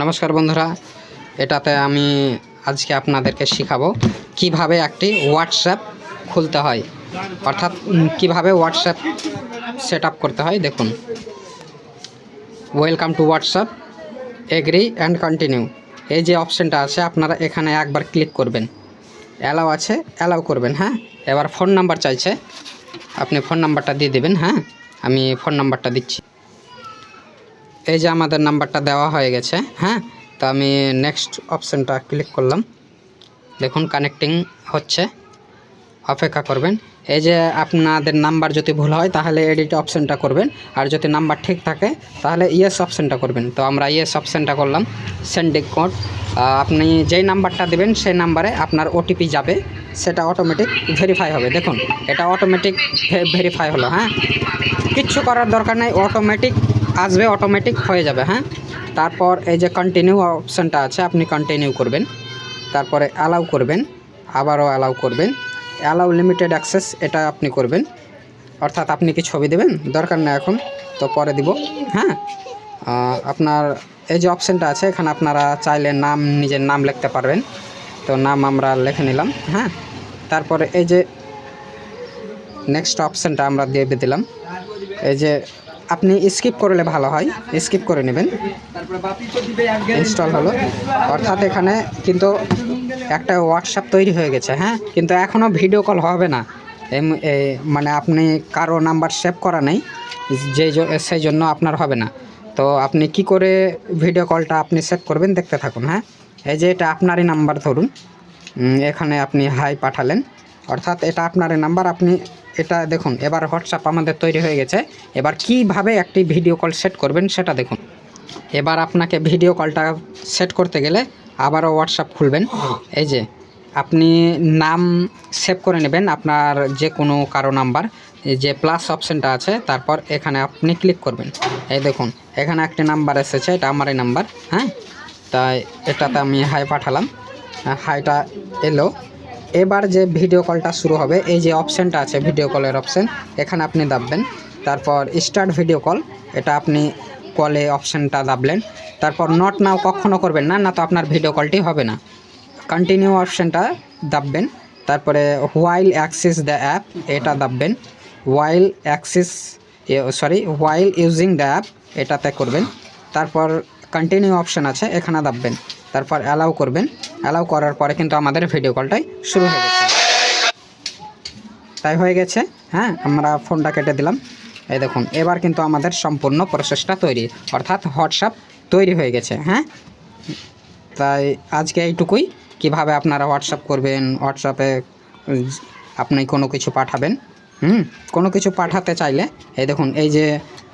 নমস্কার বন্ধুরা, এটাতে আমি আজকে আপনাদেরকে শেখাবো কীভাবে একটি হোয়াটসঅ্যাপ খুলতে হয়। অর্থাৎ কীভাবে হোয়াটসঅ্যাপ সেট করতে হয়, দেখুন। Welcome to WhatsApp agree and continue এই যে অপশানটা আছে, আপনারা এখানে একবার ক্লিক করবেন। অ্যালাও আছে অ্যালাও করবেন হ্যাঁ? এবার ফোন নাম্বার চাইছে, আপনি ফোন নাম্বারটা দিয়ে দেবেন হ্যাঁ? আমি ফোন নাম্বারটা দিচ্ছি। এই যে আমাদের নাম্বারটা দেওয়া হয়ে গেছে হ্যাঁ? তো আমি নেক্সট অপশানটা ক্লিক করলাম। দেখুন কানেক্টিং হচ্ছে। অপেক্ষা করবেন। এই যে আপনাদের নাম্বার যদি ভুল হয়, তাহলে এডিট অপশানটা করবেন। আর যদি নাম্বার ঠিক থাকে, তাহলে ইয়েস অপশানটা করবেন। তো আমরা ইয়েস অপশানটা করলাম। সেন্ডিং কোড আপনি যেই নাম্বারটা দেবেন, সেই নাম্বারে আপনার ওটিপি যাবে। সেটা অটোমেটিক ভেরিফাই হবে। দেখুন, এটা অটোমেটিক ভেরিফাই হলো হ্যাঁ? কিচ্ছু করার দরকার নেই অটোমেটিক আসবে অটোমেটিক হয়ে যাবে হ্যাঁ? তারপর এই যে কন্টিনিউ অপশানটা আছে, আপনি কন্টিনিউ করবেন। তারপরে অ্যালাউ করবেন, আবারও অ্যালাউ করবেন। অ্যালাউ লিমিটেড অ্যাক্সেস এটা আপনি করবেন। অর্থাৎ আপনি কি ছবি দেবেন? দরকার নেই এখন, তো পরে দিব হ্যাঁ? আপনার এই যে অপশানটা আছে, এখানে আপনারা চাইলে নাম, নিজের নাম লিখতে পারবেন। তো নাম আমরা লিখে নিলাম হ্যাঁ? তারপরে এই যে নেক্সট অপশানটা আমরা দিয়ে দিলাম। এই যে আপনি স্কিপ করলে ভালো হয়। স্কিপ করে নেবেন। ইনস্টল হলো। অর্থাৎ এখানে কিন্তু একটা হোয়াটসঅ্যাপ তৈরি হয়ে গেছে হ্যাঁ? কিন্তু এখনও ভিডিও কল হবে না। মানে আপনি কারও নাম্বার সেভ করা নেই, যে সেই জন্য আপনার হবে না। তো আপনি কি করে ভিডিও কলটা আপনি সেভ করবেন দেখতে থাকুন হ্যাঁ? এই যে এটা আপনারই নাম্বার ধরুন। এখানে আপনি হাই পাঠালেন। অর্থাৎ এটা আপনারই নাম্বার আপনি এটা দেখুন, এবার হোয়াটসঅ্যাপ আমাদের তৈরি হয়ে গেছে। এবার কীভাবে একটি ভিডিও কল সেট করবেন সেটা দেখুন। এবার আপনাকে ভিডিও কলটা সেট করতে গেলে আবারও হোয়াটসঅ্যাপ খুলবেন। এই যে, আপনি নাম সেভ করে নেবেন আপনার যে কোনো কারও নাম্বার যে প্লাস অপশানটা আছে, তারপর এখানে আপনি ক্লিক করবেন। এই দেখুন, এখানে একটি নাম্বার এসেছে, এটা আমারই নাম্বার হ্যাঁ? তাই এটাতে আমি হাই পাঠালাম। হাইটা এলো। এবার যে ভিডিও কলটা শুরু হবে, এই যে অপশানটা আছে ভিডিও কলের অপশান এখানে আপনি দাববেন। তারপর স্টার্ট ভিডিও কল এটা আপনি কলে অপশানটা দাবলেন। তারপর নট নাও কখনো করবেন না না তো আপনার ভিডিও কলটি হবে না। কন্টিনিউ অপশানটা দাববেন। তারপরে হোয়াইল অ্যাক্সিস দ্য অ্যাপ এটা দাববেন। While access sorry while using the app এটাতে করবেন। তারপর কন্টিনিউ অপশান আছে, এখানে দাববেন। তারপর অ্যালাউ করবেন। অ্যালাউ করার পরে কিন্তু আমাদের ভিডিও কলটাই শুরু হয়ে গেছে। তাই হয়ে গেছে হ্যাঁ আমরা ফোনটা কেটে দিলাম। এই দেখুন এবার কিন্তু আমাদের সম্পূর্ণ প্রসেসটা তৈরি অর্থাৎ হোয়াটসঅ্যাপ তৈরি হয়ে গেছে হ্যাঁ? তাই আজকে এইটুকুই। কীভাবে আপনারা হোয়াটসঅ্যাপ করবেন হোয়াটসঅ্যাপে আপনি কোনো কিছু পাঠাবেন হুম? কোনো কিছু পাঠাতে চাইলে এই দেখুন এই যে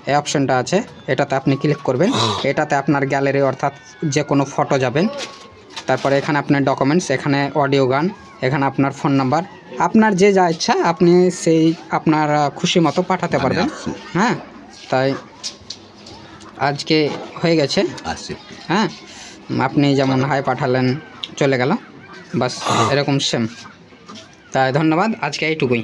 এই অপশানটা আছে এটাতে আপনি ক্লিক করবেন। এটাতে আপনার গ্যালারি অর্থাৎ যে কোনো ফটো যাবেন তারপরে এখানে আপনার ডকুমেন্টস এখানে অডিও গান এখানে আপনার ফোন নাম্বার আপনার যে যা ইচ্ছা আপনি সেই আপনার খুশি মতো পাঠাতে পারবেন। হ্যাঁ তাই আজকে হয়ে গেছে। হ্যাঁ আপনি যেমন হাই পাঠালেন চলে গেল। বাস এরকম সেম তাই ধন্যবাদ আজকে এইটুকুই।